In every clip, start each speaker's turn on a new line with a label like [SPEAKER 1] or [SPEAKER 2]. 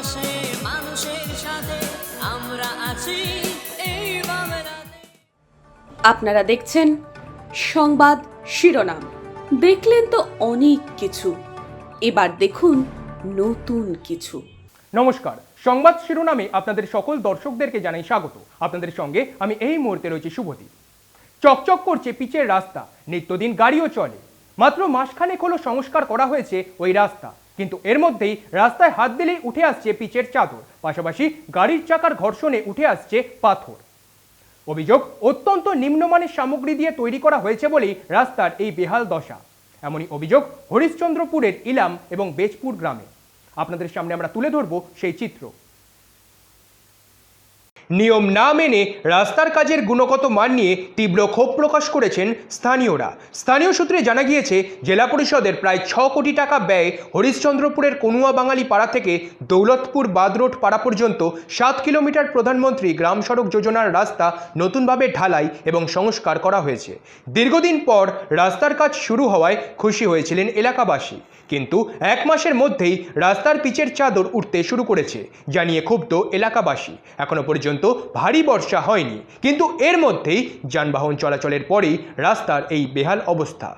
[SPEAKER 1] পাশে মানুষের সাথে আমরা আছি। এই
[SPEAKER 2] আপনারা দেখছেন সংবাদ শিরোনাম। দেখলেন তো অনেক কিছু। এবার দেখুন নতুন কিছু।
[SPEAKER 3] নমস্কার। সংবাদ শিরোনামে আপনাদের সকল দর্শকদেরকে জানাই স্বাগত। আপনাদের সঙ্গে আমি এই মুহূর্তে রয়েছি শুভদীপ। চকচক করছে পিচের রাস্তা নিত্যদিন গাড়িও চলে। মাত্র মাসখানেক হলো সংস্কার করা হয়েছে ওই রাস্তা। কিন্তু এর মধ্যেই রাস্তায় হাত দিলেই উঠে আসছে পিচের চাদর, পাশাপাশি গাড়ির চাকার ঘর্ষণে উঠে আসছে পাথর। অভিযোগ অত্যন্ত নিম্নমানের সামগ্রী দিয়ে তৈরি করা হয়েছে বলেই রাস্তার এই বেহাল দশা। এমনই অভিযোগ হরিশ্চন্দ্রপুরের ইলাম এবং বেজপুর গ্রামে। আপনাদের সামনে আমরা তুলে ধরব সেই চিত্র। নিয়ম না মেনে রাস্তার কাজের গুণগত মান নিয়ে তীব্র ক্ষোভ প্রকাশ করেছেন স্থানীয়রা। স্থানীয় সূত্রে জানা গিয়েছে, জেলা পরিষদের প্রায় ছ কোটি টাকা ব্যয় হরিশ্চন্দ্রপুরের কনুয়া বাঙালি পাড়া থেকে দৌলতপুর বাদরোড পাড়া পর্যন্ত সাত কিলোমিটার প্রধানমন্ত্রী গ্রাম সড়ক যোজনার রাস্তা নতুনভাবে ঢালাই এবং সংস্কার করা হয়েছে। দীর্ঘদিন পর রাস্তার কাজ শুরু হওয়ায় খুশি হয়েছিলেন এলাকাবাসী। কিন্তু এক মাসের মধ্যেই রাস্তার পিচের চাদর উঠতে শুরু করেছে জানিয়ে ক্ষুব্ধ এলাকাবাসী। এখনও পর্যন্ত ভারী বর্ষা হয়নি কিন্তু এর মধ্যেই যানবাহন চলাচলের পরেই রাস্তার এই বেহাল অবস্থা।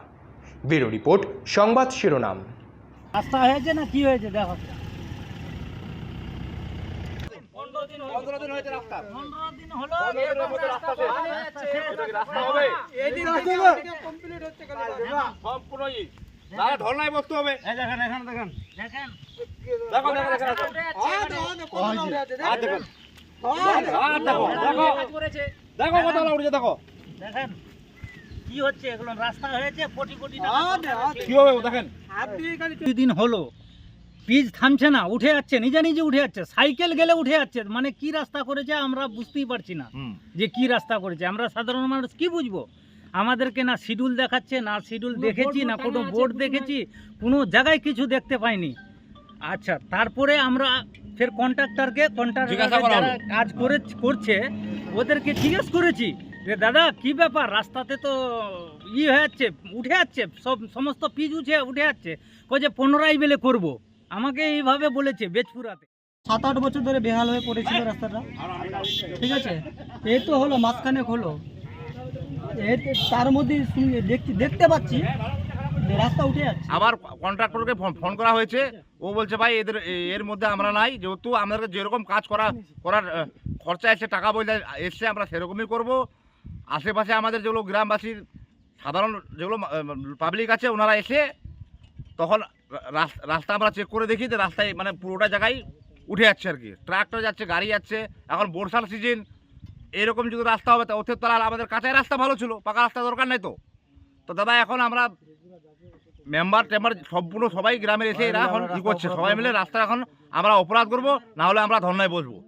[SPEAKER 3] ব্যুরো রিপোর্ট সংবাদ শিরোনাম।
[SPEAKER 4] রাস্তা হয়েছে না কি হয়েছে দেখো? পনেরো
[SPEAKER 5] বসতে হবে।
[SPEAKER 4] এই দেখেন এখানে দেখেন। দেখেন।
[SPEAKER 5] দেখো দেখো দেখো দেখো। দেখুন। আর দেখো দেখো। দেখো দেখো।
[SPEAKER 4] দেখেন কি হচ্ছে এগুলো? রাস্তা হয়েছে কোটি কোটি টাকা
[SPEAKER 5] কি হবে দেখেন।
[SPEAKER 4] দুই দিন হলো পিচ থামছে না উঠে যাচ্ছে নিজে নিজে উঠে যাচ্ছে সাইকেল গেলে উঠে যাচ্ছে মানে কি রাস্তা করেছে আমরা বুঝতেই পারছি না। যে কি রাস্তা করেছে আমরা সাধারণ মানুষ কি বুঝব? আমাদেরকে না শিডিউল দেখাচ্ছে না শিডিউল দেখেছি না কোনো বোর্ড দেখেছি কোনো জায়গায় কিছু দেখতে পাইনি। আচ্ছা তারপরে আমরা ফের কন্ট্রাক্টরকে কন্ট্রাক্টর কাজ করে করছে ওদেরকে জিজ্ঞেস করেছি যে দাদা কি ব্যাপার? রাস্তাতে তো ই হয়ে যাচ্ছে উঠে যাচ্ছে সব সমস্ত পিচ উঠে উঠে যাচ্ছে। কই যে পুনরায় বেলে করব। আমাকে এইভাবে বলেছে বেচপুরাতে সাত আট বছর ধরে বেহাল হয়ে পড়েছিল রাস্তাটা। ঠিক আছে? এই তো হলো মাঝখানে হলো। তার মধ্যে দেখতে পাচ্ছি
[SPEAKER 5] আবার কন্ট্রাক্টরকে ফোন করা হয়েছে। ও বলছে, ভাই, এদের এর মধ্যে আমরা নাই। যেহেতু আমাদের যেরকম কাজ করা, করার খরচা এসছে টাকা পয়সা এসছে, আমরা সেরকমই করব। আশেপাশে আমাদের যেগুলো গ্রামবাসীর, সাধারণ যেগুলো পাবলিক আছে, ওনারা এসে তখন রাস্তা আমরা চেক করে দেখি যে রাস্তায় মানে পুরোটা জায়গায় উঠে যাচ্ছে আর কি। ট্রাক্টর যাচ্ছে, গাড়ি যাচ্ছে। এখন বর্ষার সিজন এরকম যদি রাস্তা হবে, তো ওতে তাহলে আমাদের কাঁচাই রাস্তা ভালো ছিল, পাকা রাস্তা দরকার নাই তো। তো দাদা, এখন আমরা মেম্বার টেম্বার সম্পূর্ণ সবাই গ্রামের এসে এরা এখন কী করছে? সবাই মিলে রাস্তা এখন আমরা অপরাধ করব, না হলে আমরা ধর্নায় বসবো।